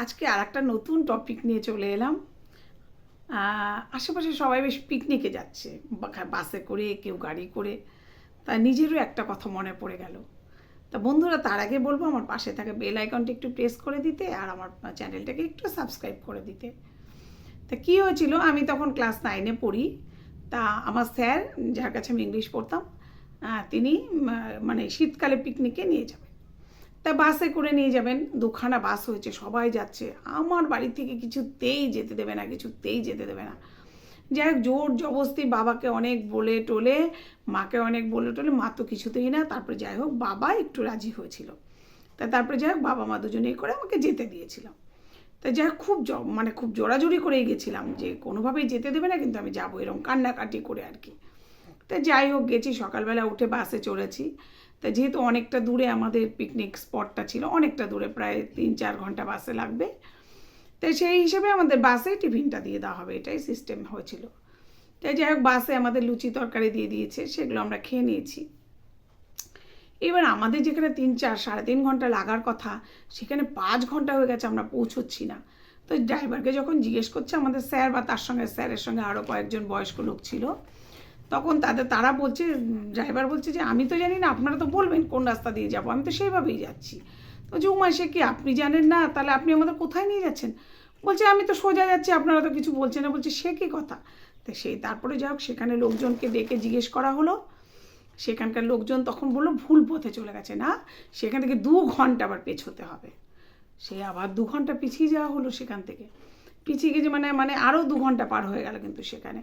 আজকে আর একটা নতুন টপিক নিয়ে চলে এলাম। আশেপাশে সবাই বেশ পিকনিকে যাচ্ছে বাসে করে, কেউ গাড়ি করে। তা নিজেরও একটা কথা মনে পড়ে গেল। তা বন্ধুরা, তার আগে বলব, আমার পাশে থাকা বেল আইকনটা একটু প্রেস করে দিতে, আর আমার চ্যানেলটাকে একটু সাবস্ক্রাইব করে দিতে। তা কী হয়েছিল? আমি তখন ক্লাস নাইনে পড়ি। তা আমার স্যার যার কাছে আমি ইংলিশ পড়তাম তিনি মানে শীতকালে পিকনিকে নিয়ে যাবেন তা বাসে করে নিয়ে যাবেন। দুখানা বাস হয়েছে, সবাই যাচ্ছে। আমার বাড়ি থেকে কিছুতেই যেতে দেবে না, কিছুতেই যেতে দেবে না। যাই হোক, জোর জবস্তি বাবাকে অনেক বলে টোলে, মাকে অনেক বলে টোলে, মা তো কিছুতেই না। তারপরে যাই হোক, বাবা একটু রাজি হয়েছিল। তা তারপরে যাই হোক, বাবা মা দুজনেই করে আমাকে যেতে দিয়েছিল। তা যাই হোক, খুব মানে খুব জোরাজুরি করেই গেছিলাম যে কোনোভাবেই যেতে দেবে না, কিন্তু আমি যাব এরকম কান্নাকাটি করে আর কি। তা যাই হোক, গেছি। সকালবেলা উঠে বাসে চড়েছি। তা যেহেতু অনেকটা দূরে আমাদের পিকনিক স্পটটা ছিল, অনেকটা দূরে, প্রায় তিন চার ঘণ্টা বাসে লাগবে। তাই সেই হিসেবে আমাদের বাসে টিফিনটা দিয়ে দেওয়া হবে, এটাই সিস্টেম হয়েছিল। তাই যাই হোক বাসে আমাদের লুচি তরকারি দিয়ে দিয়েছে, সেগুলো আমরা খেয়ে নিয়েছি। এবার আমাদের যেখানে তিন চার সাড়ে তিন ঘণ্টা লাগার কথা, সেখানে পাঁচ ঘণ্টা হয়ে গেছে আমরা পৌঁছচ্ছি না। তো ড্রাইভারকে যখন জিজ্ঞেস করছে, আমাদের স্যার বা তার সঙ্গে স্যারের সঙ্গে আরও কয়েকজন বয়স্ক লোক ছিল তখন তাদের, তারা বলছে, ড্রাইভার বলছে যে, আমি তো জানি না, আপনারা তো বলবেন কোন রাস্তা দিয়ে যাব, আমি তো সেইভাবেই যাচ্ছি। তো উমা সে কি, আপনি জানেন না? তাহলে আপনি আমাদের কোথায় নিয়ে যাচ্ছেন? বলছে, আমি তো সোজা যাচ্ছি, আপনারা তো কিছু বলছেন না। বলছে, সে কি কথা? তো সেই তারপরে যাই হোক, সেখানে লোকজনকে ডেকে জিজ্ঞেস করা হলো। সেখানকার লোকজন তখন বলল, ভুল পথে চলে গেছে না, সেখান থেকে দু ঘণ্টা আবার পেছোতে হবে। সে আবার দু ঘণ্টা পিছিয়ে যাওয়া হলো সেখান থেকে। পিছিয়ে গেছে মানে মানে আরও দু ঘণ্টা পার হয়ে গেল কিন্তু সেখানে।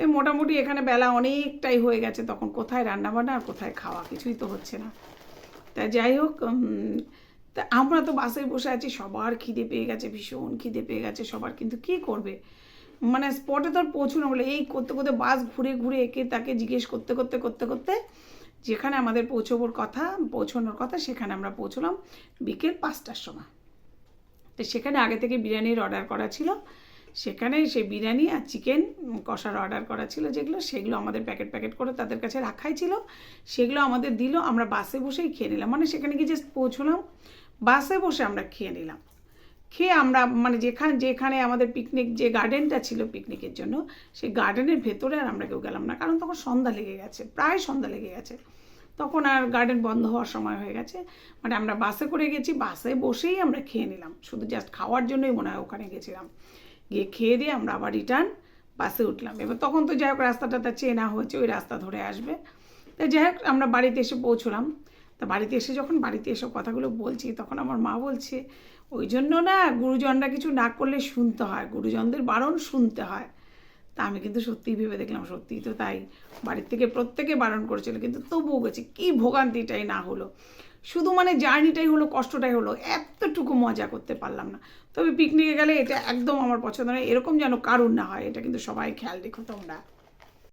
তো মোটামুটি এখানে বেলা অনেকটাই হয়ে গেছে, তখন কোথায় রান্নাবান্না আর কোথায় খাওয়া, কিছুই তো হচ্ছে না। তা যাই হোক তা আমরা তো বাসে বসে আছি, সবার খিদে পেয়ে গেছে, ভীষণ খিদে পেয়ে গেছে সবার, কিন্তু কি করবে? মানে স্পটে তো পৌঁছানো বলে, এই করতে করতে বাস ঘুরে ঘুরে একে তাকে জিজ্ঞেস করতে করতে করতে করতে যেখানে আমাদের পৌঁছবোর কথা, পৌঁছানোর কথা, সেখানে আমরা পৌঁছলাম বিকেল পাঁচটার সময়। তো সেখানে আগে থেকে বিরিয়ানির অর্ডার করা ছিল। সেখানে সেই বিরিয়ানি আর চিকেন কষার অর্ডার করা ছিল যেগুলো, সেগুলো আমাদের প্যাকেট প্যাকেট করে তাদের কাছে রাখাই ছিল। সেগুলো আমাদের দিল, আমরা বাসে বসেই খেয়ে নিলাম। মানে সেখানে গিয়ে জাস্ট পৌঁছলাম, বাসে বসে আমরা খেয়ে নিলাম। খেয়ে আমরা মানে যেখানে যেখানে আমাদের পিকনিক যে গার্ডেনটা ছিল পিকনিকের জন্য, সেই গার্ডেনের ভেতরে আর আমরা কেউ গেলাম না। কারণ তখন সন্ধ্যা লেগে গেছে, প্রায় সন্ধ্যা লেগে গেছে। তখন আর গার্ডেন বন্ধ হওয়ার সময় হয়ে গেছে। মানে আমরা বাসে করে গেছি, বাসে বসেই আমরা খেয়ে নিলাম। শুধু জাস্ট খাওয়ার জন্যই মনে হয় ওখানে গেছিলাম। গিয়ে খেয়ে দিয়ে আমরা আবার রিটার্ন বাসে উঠলাম। এবার তখন তো যাই হোক, রাস্তাটা তার চেনা হয়েছে, ওই রাস্তা ধরে আসবে। তো যাই হোক, আমরা বাড়িতে এসে পৌঁছলাম। তা বাড়িতে এসে যখন বাড়িতে এসে কথাগুলো বলছি, তখন আমার মা বলছে, ওই জন্য না গুরুজনরা কিছু না করলে শুনতে হয়, গুরুজনদের বারণ শুনতে হয়। তা আমি কিন্তু সত্যিই ভেবে দেখলাম, সত্যিই তো তাই। বাড়ির থেকে প্রত্যেকে বারণ করেছিল, কিন্তু তবুও গেছি, কী ভোগান্তিটাই না হলো। শুধু মানে জার্নিটাই হলো, কষ্টটাই হলো, এতটুকু মজা করতে পারলাম না। তবে পিকনিকে গেলে এটা একদম আমার পছন্দ নয়, এরকম যেন কারুর না হয়, এটা কিন্তু সবাই খেয়াল রেখো তোমরা।